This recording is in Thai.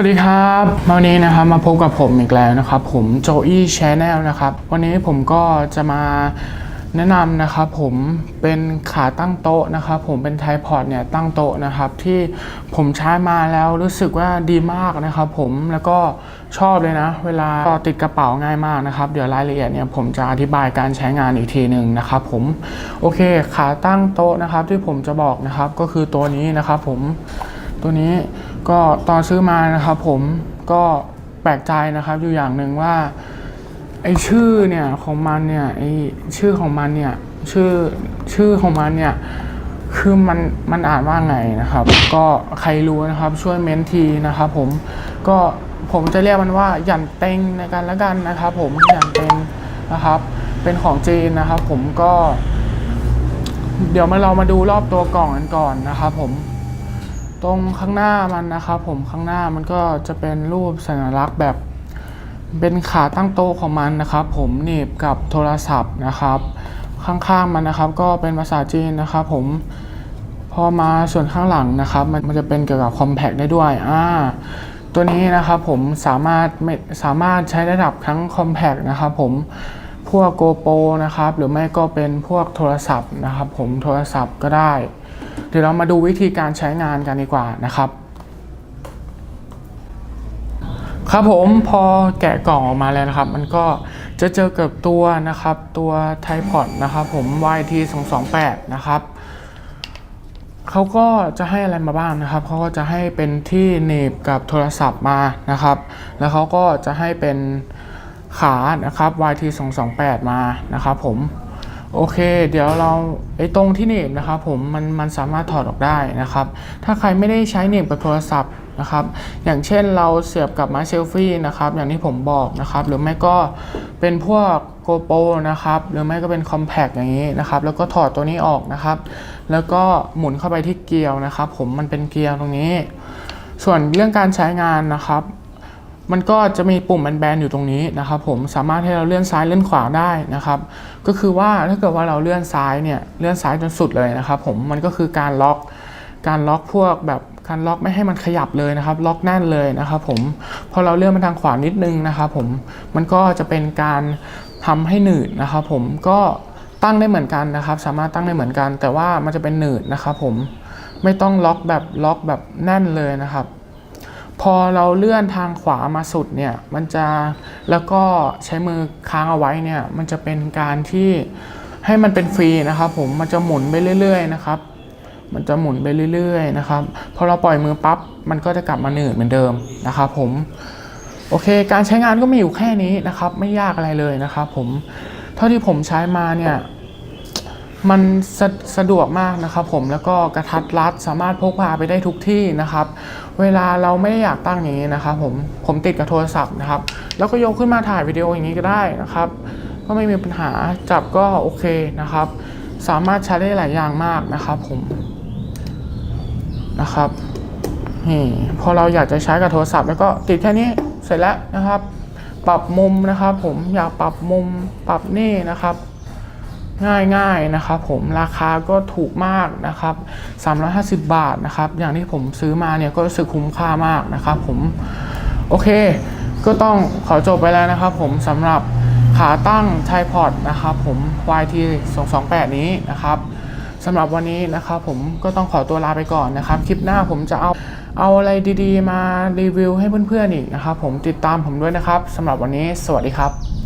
วัสดีครับวันนี้นะครับมาพบกับผมอีกแล้วนะครับ ผมโจอี้ชแนลนะครับ วันนี้ผมก็จะมาแนะนำนะครับผมเป็นขาตั้งโต๊ะนะครับผมเป็นไทพอดเนี่ยตั้งโต๊ะนะครับที่ผมใช้มาแล้วรู้สึกว่าดีมากนะครับผมแล้วก็ชอบเลยนะ เวลาติดกระเป๋าง่ายมากนะครับ เดี๋ยวรายละเอียดเนี่ยผมจะอธิบายการใช้งานอีกทีหนึ่งนะครับผมโอเคขาตั้งโต๊ะนะครับที่ผมจะบอกนะครับก็คือตัวนี้นะครับผมตัวนี้ ก็ตอนซื้อมานะครับผมก็แปลกใจนะครับอยู่อย่างหนึ่งว่าไอชื่อเนี่ยของมันเนี่ยไอชื่อของมันเนี่ยชื่อชื่อของมันเนี่ยคือมันมันอ่านว่าไงนะครับ ก็ใครรู้นะครับช่วยเม้นทีนะครับผมก็ผมจะเรียกมันว่าหยันเต็งในกันแล้วกันนะครับ ผมหยันเต็งนะครับ เป็นของจีนนะครับ ผมก็ เดี๋ยวมาเรามาดูรอบตัวกล่องกันก่อนนะครับ ผม ตรงข้างหน้ามันนะครับผมข้างหน้ามันก็จะเป็นรูปสัญลักษณ์แบบเป็นขาตั้งโต๊ะของมันนะครับ ผมหนีบกับโทรศัพท์นะครับ ข้างๆมันนะครับ ก็เป็นภาษาจีนนะครับ ผมพอมาส่วนข้างหลังนะครับ มันมันจะเป็นเกี่ยวกับคอมแพกได้ด้วยอ่าตัวนี้นะครับผมสามารถไม่สามารถใช้ระดับทั้งคอมแพกนะครับ ผมพวกโกโปนะครับ หรือไม่ก็เป็นพวกโทรศัพท์นะครับ ผมโทรศัพท์ก็ได้ เดี๋ยวเรามาดูวิธีการใช้งานกันดีกว่านะครับ ครับผมพอแกะกล่องออกมาแล้วนะครับ มันก็จะเจอกับตัวนะครับ ตัวไทพอดนะครับผม YT 2 2 8นะครับเขาก็จะให้อะไรมาบ้างนะครับ เขาก็จะให้เป็นที่หนีบกับโทรศัพท์มานะครับ แล้วเขาก็จะให้เป็นขานะครับ YT 2 2 8มานะครับผม โอเค เดี๋ยวเราไอ้ตรงที่หนีบนะครับผมมันมันสามารถถอดออกได้นะครับ ถ้าใครไม่ได้ใช้หนีบกับโทรศัพท์นะครับ อย่างเช่นเราเสียบกับไม้เซลฟี่นะครับ อย่างที่ผมบอกนะครับ หรือไม่ก็เป็นพวกโกโปนะครับ หรือไม่ก็เป็นคอมแพกอย่างนี้นะครับ แล้วก็ถอดตัวนี้ออกนะครับ แล้วก็หมุนเข้าไปที่เกลียวนะครับ ผมมันเป็นเกลียวตรงนี้ ส่วนเรื่องการใช้งานนะครับ มันก็จะมีปุ่มแบนๆอยู่ตรงนี้นะครับผมสามารถให้เราเลื่อนซ้ายเลื่อนขวาได้นะครับ ก็คือว่าถ้าเกิดว่าเราเลื่อนซ้ายเนี่ยเลื่อนซ้ายจนสุดเลยนะครับผมมันก็คือการล็อกการล็อกพวกแบบการล็อกไม่ให้มันขยับเลยนะครับ ล็อกแน่นเลยนะครับผมพอเราเลื่อนมาทางขวานิดนึงนะครับผมมันก็จะเป็นการทำให้หนืดนะครับผมก็ตั้งได้เหมือนกันนะครับ สามารถตั้งได้เหมือนกัน แต่ว่ามันจะเป็นหนืดนะครับผมไม่ต้องล็อกแบบล็อกแบบแน่นเลยนะครับ พอเราเลื่อนทางขวามาสุดเนี่ยมันจะแล้วก็ใช้มือค้างเอาไว้เนี่ยมันจะเป็นการที่ให้มันเป็นฟรีนะครับผมมันจะหมุนไปเรื่อย ๆ นะครับ มันจะหมุนไปเรื่อย ๆ นะครับพอเราปล่อยมือปั๊บมันก็จะกลับมาหนืดเหมือนเดิมนะครับผมโอเค การใช้งานก็มีอยู่แค่นี้นะครับ ไม่ยากอะไรเลยนะครับผมเท่าที่ผมใช้มาเนี่ย มันสะสะดวกมากนะครับผมแล้วก็กระทัดรัดสามารถพกพาไปได้ทุกที่นะครับ เวลาเราไม่ได้อยากตั้งอย่างนี้นะครับผมผมติดกับโทรศัพท์นะครับ แล้วก็ยกขึ้นมาถ่ายวิดีโออย่างนี้ก็ได้นะครับ ก็ไม่มีปัญหาจับก็โอเคนะครับ สามารถใช้ได้หลายอย่างมากนะครับผมนะครับนี่พอเราอยากจะใช้กับโทรศัพท์ แล้วก็ติดแค่นี้เสร็จแล้วนะครับ ปรับมุมนะครับ ผมอยากปรับมุมปรับนี่นะครับ ง่ายๆนะครับผมราคาก็ถูกมากนะครับ 350 บาทนะครับ อย่างที่ผมซื้อมาเนี่ยก็รู้สึกคุ้มค่ามากนะครับผมโอเค ก็ต้องขอจบไปแล้วนะครับผมสำหรับขาตั้งไทพอดนะครับผม YT 228 นี้นะครับสำหรับวันนี้นะครับผมก็ต้องขอตัวลาไปก่อนนะครับ คลิปหน้าผมจะเอาเอาอะไรดีๆ มารีวิวให้เพื่อนๆอีกนะครับผมติดตามผมด้วยนะครับสำหรับวันนี้สวัสดีครับ